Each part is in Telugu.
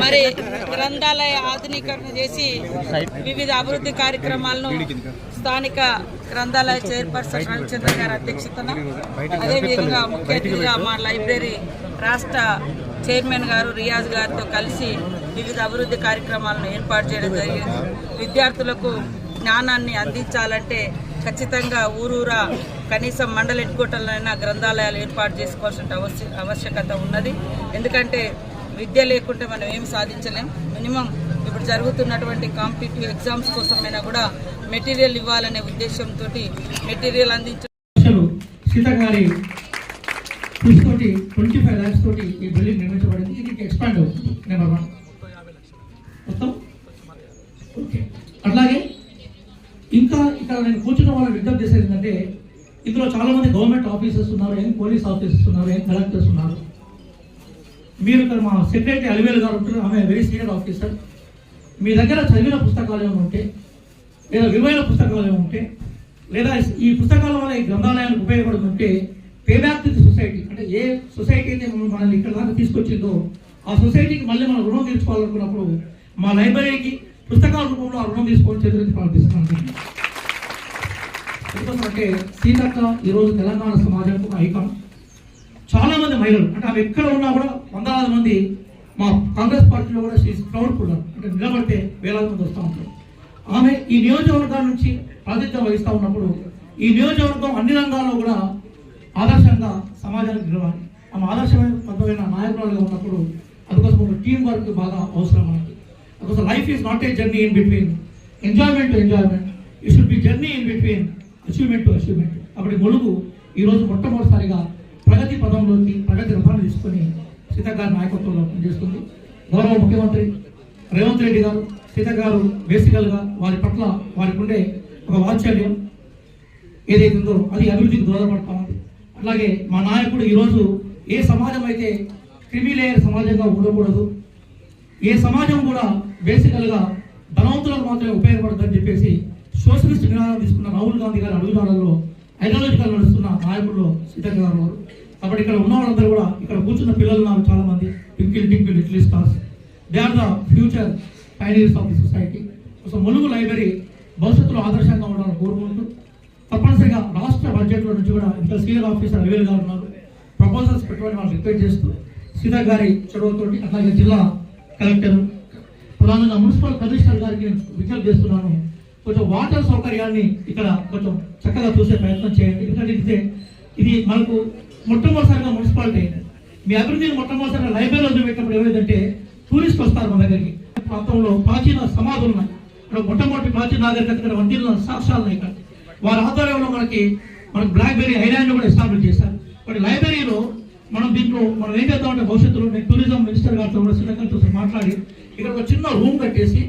మరి గ్రంథాలయ ఆధునీకరణ చేసి వివిధ అభివృద్ధి కార్యక్రమాలను స్థానిక గ్రంథాలయ చైర్పర్సన్ రవిచంద్ర గారి అధ్యక్షతన అదేవిధంగా ముఖ్య అతిథిగా మా లైబ్రరీ రాష్ట్ర చైర్మన్ గారు రియాజ్ గారితో కలిసి వివిధ అభివృద్ధి కార్యక్రమాలను ఏర్పాటు చేయడం జరిగింది. విద్యార్థులకు జ్ఞానాన్ని అందించాలంటే ఖచ్చితంగా ఊరూరా కనీసం మండల ఎడ్కోటలైనా గ్రంథాలయాలు ఏర్పాటు చేసుకోవాల్సిన అవశ్య ఆవశ్యకత ఉన్నది. ఎందుకంటే విద్య లేకుంటే మనం ఏం సాధించలేం. మినిమం ఇప్పుడు జరుగుతున్నటువంటి కాంపిటేటివ్ ఎగ్జామ్స్ కోసమైనా కూడా మెటీరియల్ ఇవ్వాలనే ఉద్దేశంతో మెటీరియల్ అందించ లక్షలు సీత గారి కృషి తోటి ట్వంటీ ఫైవ్ ల్యాక్స్ తోటి ఈ బిల్డింగ్ నిర్మించబడింది. ఇది ఎక్స్పాండ్ అవుతుంది నెంబర్ వన్ మొత్తం? ఓకే అట్లాగే ఇంకా ఇక్కడ నేను కూర్చున్న వాళ్ళని విజ్ఞప్తి చేసేది ఏంటంటే ఇందులో చాలామంది గవర్నమెంట్ ఆఫీసర్స్ ఉన్నారు ఏం పోలీస్ ఆఫీసర్స్ ఉన్నారు ఏం కలెక్టర్స్ ఉన్నారు. మీరు ఇక్కడ మా సెక్రటరీ అలివేలు గారు ఉంటారు. ఆమె వెరీ సీనియర్ ఆఫీసర్ మీ దగ్గర చదివిన పుస్తకాలు ఏమైనా ఉంటే లేదా విలువైన పుస్తకాలు ఏమైనా ఉంటే లేదా ఈ పుస్తకాల వల్ల ఈ గ్రంథాలయానికి ఉపయోగపడుతుంటే పేబ్యాక్ సొసైటీ అంటే ఏ సొసైటీ అయితే మనల్ని ఇక్కడ దాకా తీసుకొచ్చిందో ఆ సొసైటీకి మళ్ళీ మనం రుణం తీర్చుకోవాలనుకున్నప్పుడు మా లైబ్రరీకి పుస్తకాల రూపంలో ఆ రుణం తీసుకొని చేతులెత్తి ప్రార్థిస్తున్నాను ఎందుకంటే సీతక్క ఈరోజు తెలంగాణ సమాజానికి ఒక ఐకాన్. చాలామంది మహిళలు అంటే ఆమె ఎక్కడ ఉన్నా కూడా వందలాది మంది మా కాంగ్రెస్ పార్టీలో కూడా శ్రీ ప్రౌడ్ పుల్లర్ అంటే నిలబడితే వేలాది మంది వస్తూ ఉంటారు. ఆమె ఈ నియోజకవర్గాల నుంచి ప్రాతినిధ్యం వహిస్తూ ఉన్నప్పుడు ఈ నియోజకవర్గం అన్ని రంగాల్లో కూడా ఆదర్శంగా సమాజానికి నిలవాలి. ఆమె ఆదర్శమైన పద్ధమైన నాయకురాలుగా ఉన్నప్పుడు అందుకోసం ఒక టీం వర్క్ బాగా అవసరం మనకి. అందుకోసం life is not a journey in between enjoyment to enjoyment it should be journey in between achievement to achievement అప్పటి గొలుగు ఈరోజు మొట్టమొదటిసారిగా ప్రగతి పదంలోకి ప్రగతి రథాన్ని తీసుకొని సీతగారి నాయకత్వంలో పనిచేస్తుంది. గౌరవ ముఖ్యమంత్రి రేవంత్ రెడ్డి గారు సీత గారు బేసికల్గా వారి పట్ల వారికి ఉండే ఒక వాత్సల్యం ఏదైతే ఉందో అది అభివృద్ధికి దూరపడతాం అలాగే మా నాయకుడు ఈరోజు ఏ సమాజం అయితే క్రిమిలేయర్ సమాజంగా ఉండకూడదు ఏ సమాజం కూడా బేసికల్గా ధనవంతులకు మాత్రమే ఉపయోగపడదని చెప్పేసి సోషలిస్ట్ నినాదం తీసుకున్న రాహుల్ గాంధీ గారి అడుగుదాడల్లో ఐడియాలజికల్ నడుస్తున్న నాయకుల్లో సీతక్క గారు వారు కాబట్టి ఇక్కడ ఉన్న వాళ్ళందరూ కూడా ఇక్కడ కూర్చున్న పిల్లలు నాకు చాలా మంది twinkle twinkle little stars. They are the future pioneers of the society so Mulugu library భవిష్యత్తులో ఆదర్శంగా ఉండాలని కోరుకుంటూ తప్పనిసరిగా రాష్ట్ర బడ్జెట్లో నుంచి కూడా ఇక్కడ సీనియర్ ఆఫీసర్ అవేల్ ఉన్నారు. ప్రపోజల్స్ పెట్టుకొని వాళ్ళు రిక్వెస్ట్ చేస్తూ సీతా గారి చొరవతోటి అట్లాగే జిల్లా కలెక్టర్ ప్రధానంగా మున్సిపల్ కమిషనర్ గారికి నేను విజ్ఞప్తి చేస్తున్నాను. కొంచెం వాటర్ సౌకర్యాన్ని ఇక్కడ కొంచెం చక్కగా చూసే ప్రయత్నం చేయండి. ఎందుకంటే ఇది ఇది మనకు మొట్టమొదటిసారిగా మున్సిపాలిటీ అయింది మీ అభివృద్ధిని మొట్టమొదటిసారిగా లైబ్రరీలో చూపెట్టినప్పుడు ఏమైందంటే టూరిస్ట్ వస్తారు మన దగ్గరికి. ప్రాంతంలో ప్రాచీన సమాధులు ఉన్నాయి. ఇక్కడ మొట్టమొదటి ప్రాచీన నాగరికత ఇక్కడ వందిన సాక్ష్యాలు ఉన్నాయి ఇక్కడ. వారి ఆధ్వర్యంలో మనకి మనకు బ్లాక్బెర్రీ ఐలాండ్ కూడా ఎస్టాబ్లిష్ చేశారు. బట్ లైబ్రరీలో మనం దీంట్లో మనం ఏం చేద్దామంటే భవిష్యత్తులో నేను టూరిజం మినిస్టర్ గారితో కూడా శ్రీలంకతో మాట్లాడి ఇక్కడ ఒక చిన్న రూమ్ కట్టేసి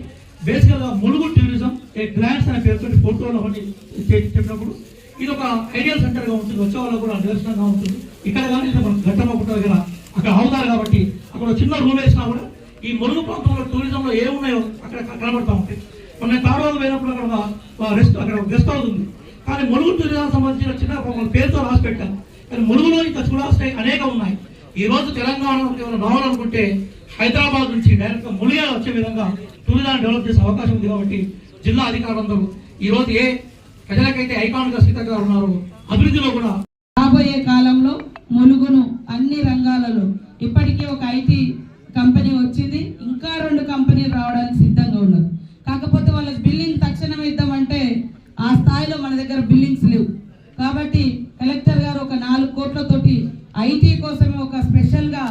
బేసికల్గా ములుగు టూరిజం ఏ గ్రాండ్స్ అనే పేరుతో ఫోటోలు ఒకటి చెప్పినప్పుడు ఇది ఒక ఐడియల్ సెంటర్గా ఉంటుంది. వచ్చే వాళ్ళకు కూడా నిదర్శనంగా ఉంటుంది. ఇక్కడ కానీ మనం మనకు ఘట్టమ్మ దగ్గర అక్కడ అవుతారు కాబట్టి అక్కడ చిన్న రూమ్ వేసినా కూడా ఈ ములుగు ప్రాంతంలో టూరిజంలో ఏమున్నాయో అక్కడ కనబడతా ఉంటాయి. మొన్న తాడవాళ్ళు పోయినప్పుడు అక్కడ రెస్ట్ అక్కడ గెస్ట్ హౌస్ ఉంది. కానీ ములుగు టూరిజం సంబంధించిన చిన్న ఒక పేరుతో రాసి పెట్టారు కానీ ములుగులో ఇంకా చూడాల్సిన అనేక ఉన్నాయి. ఈ రోజు తెలంగాణలోకి ఏమైనా రావాలనుకుంటే హైదరాబాద్ నుంచి డైరెక్ట్గా గా వచ్చే విధంగా టూరిజాన్ని డెవలప్ చేసే అవకాశం ఉంది కాబట్టి జిల్లా అధికారులందరూ ఈ రోజు ఏ ప్రజలకైతే ఐకాన్ స్థితంగా ఉన్నారో అభివృద్ధిలో కూడా రాబోయే కాలంలో ములుగును అన్ని రంగాలలో ఇప్పటికీ ఒక ఐటీ కంపెనీ వచ్చింది ఇంకా రెండు కంపెనీలు రావడానికి సిద్ధంగా ఉన్నారు కాకపోతే వాళ్ళకి బిల్లింగ్ తక్షణం ఇద్దామంటే ఆ స్థాయిలో మన దగ్గర బిల్లింగ్స్ లేవు కాబట్టి కలెక్టర్ గారు ఒక నాలుగు కోట్లతోటి ఐటీ కోసమే ఒక స్పెషల్గా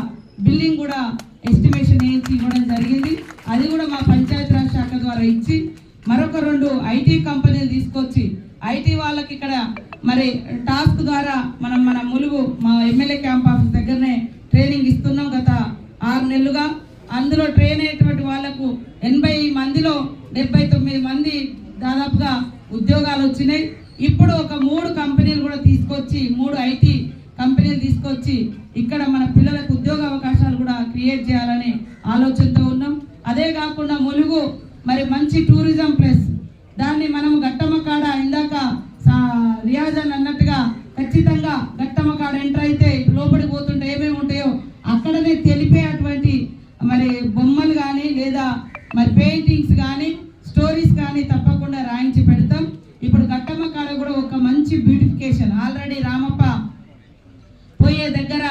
బిల్డింగ్ కూడా ఎస్టిమేషన్ వేసి ఇవ్వడం జరిగింది. అది కూడా మా పంచాయతీరాజ్ శాఖ ద్వారా ఇచ్చి మరొక రెండు ఐటీ కంపెనీలు తీసుకొచ్చి ఐటీ వాళ్ళకి ఇక్కడ మరి టాస్క్ ద్వారా మనం మన ములుగు మా ఎమ్మెల్యే క్యాంప్ ఆఫీస్ దగ్గరనే ట్రైనింగ్ ఇస్తున్నాం గత ఆరు నెలలుగా. అందులో ట్రైన్ అయ్యేటువంటి వాళ్ళకు ఎనభై మందిలో డెబ్బై తొమ్మిది మంది దాదాపుగా ఉద్యోగాలు వచ్చినాయి. ఇప్పుడు ఒక మూడు కంపెనీలు కూడా తీసుకొచ్చి మూడు ఐటీ కంపెనీలు తీసుకొచ్చి ఇక్కడ మన పిల్లలకు ఉద్యోగ అవకాశాలు కూడా క్రియేట్ చేయాలనే ఆలోచనతో ఉన్నాం. అదే కాకుండా ములుగు మరి మంచి టూరిజం ప్లేస్ దాన్ని మనం గట్టమ్మ కాడ ఇందాక సా- రియాజ్ అని అన్నట్టుగా ఖచ్చితంగా గట్టమ్మ కాడ ఎంటర్ అయితే లోపలికి పోతుంటే ఏమేమి ఉంటాయో అక్కడనే తెలిపే అటువంటి మరి బొమ్మలు కానీ లేదా మరి పెయింటింగ్స్ కానీ స్టోరీస్ కానీ తప్పకుండా రాయించి పెడతాం ఇప్పుడు గట్టమ్మ కాడ కూడా ఒక మంచి బ్యూటిఫికేషన్ ఆల్రెడీ రామప్ప పోయే దగ్గర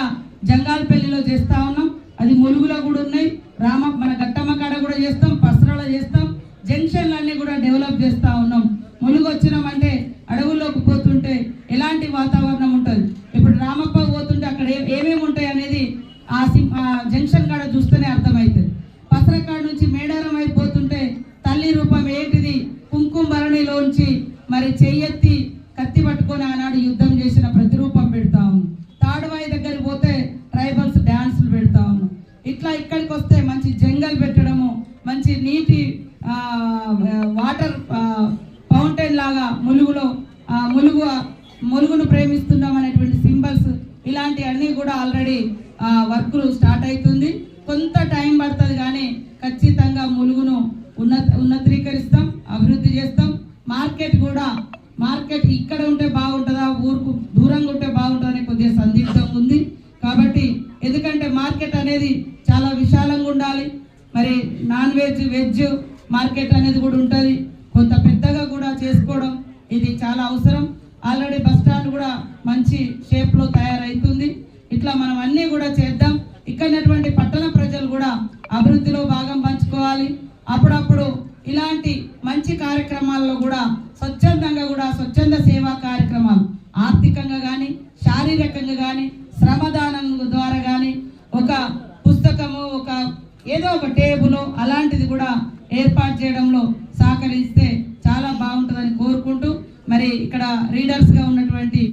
జంగాలపల్లిలో చేస్తా ఉన్నాం అది ములుగులో కూడా ఉన్నాయి రామ మన గట్టమ్మ కాడ కూడా చేస్తాం పసరాలో చేస్తాం జంక్షన్లన్నీ కూడా డెవలప్ చేస్తా ఉన్నాం ములుగు వచ్చినామంటే అడవుల్లోకి పోతుంటే ఎలాంటి వాతావరణం ఉంటుంది? ఇప్పుడు రామప్ప పోతుంటే అక్కడ ఏమేమి ఉంటాయి అనేది ఆ సి- ఆ జంక్షన్ కాడ చూస్తేనే అర్థమవుతుంది. పసరకాడ నుంచి మేడారం అయిపోతుంటే తల్లి రూపం ఏంటిది? కుంకుమరణిలోంచి మరి చెయ్యెత్తి కత్తి పట్టుకొని ఆనాడు యుద్ధం చేసిన ప్రతిరూపం పెడతా ఉన్నాం. తాడువాయి దగ్గరికి పోతే ట్రైబల్స్ డ్యాన్సులు పెడతా ఉన్నాం. ఇట్లా ఇక్కడికి వస్తే మంచి జంగల్ పెట్టడము మంచి నీటి వాటర్ లాగా ములుగులో ములుగు ములుగును ప్రేమిస్తున్నాం అనేటువంటి సింబల్స్ ఇలాంటివన్నీ కూడా ఆల్రెడీ వర్క్ స్టార్ట్ అవుతుంది కొంత టైం పడుతుంది కానీ ఖచ్చితంగా ములుగును ఉన్నత ఉన్నతీకరిస్తాం అభివృద్ధి చేస్తాం. మార్కెట్ కూడా మార్కెట్ ఇక్కడ ఉంటే బాగుంటుందా ఊరుకు దూరంగా ఉంటే బాగుంటుందా కొద్దిగా సందిగ్ధం ఉంది. కాబట్టి ఎందుకంటే మార్కెట్ అనేది చాలా విశాలంగా ఉండాలి. మరి నాన్ వెజ్ వెజ్ మార్కెట్ అనేది కూడా ఉంటుంది. కొంత పెద్దగా కూడా చేసుకోవడం ఇది చాలా అవసరం. ఆల్రెడీ బస్ స్టాండ్ కూడా మంచి షేప్లో తయారవుతుంది ఇట్లా మనం అన్నీ కూడా చేద్దాం. ఇక్కడటువంటి పట్టణ ప్రజలు కూడా అభివృద్ధిలో భాగం పంచుకోవాలి. అప్పుడప్పుడు ఇలాంటి మంచి కార్యక్రమాల్లో కూడా స్వచ్ఛందంగా కూడా స్వచ్ఛంద సేవా కార్యక్రమాలు ఆర్థికంగా కానీ శారీరకంగా కానీ శ్రమదానం ద్వారా కానీ ఒక పుస్తకము ఒక ఏదో ఒక టేబుల్ అలాంటిది కూడా ఏర్పాటు చేయడంలో సహకరిస్తే చాలా బాగుంటుందని కోరుకుంటూ మరి ఇక్కడ రీడర్స్గా ఉన్నటువంటి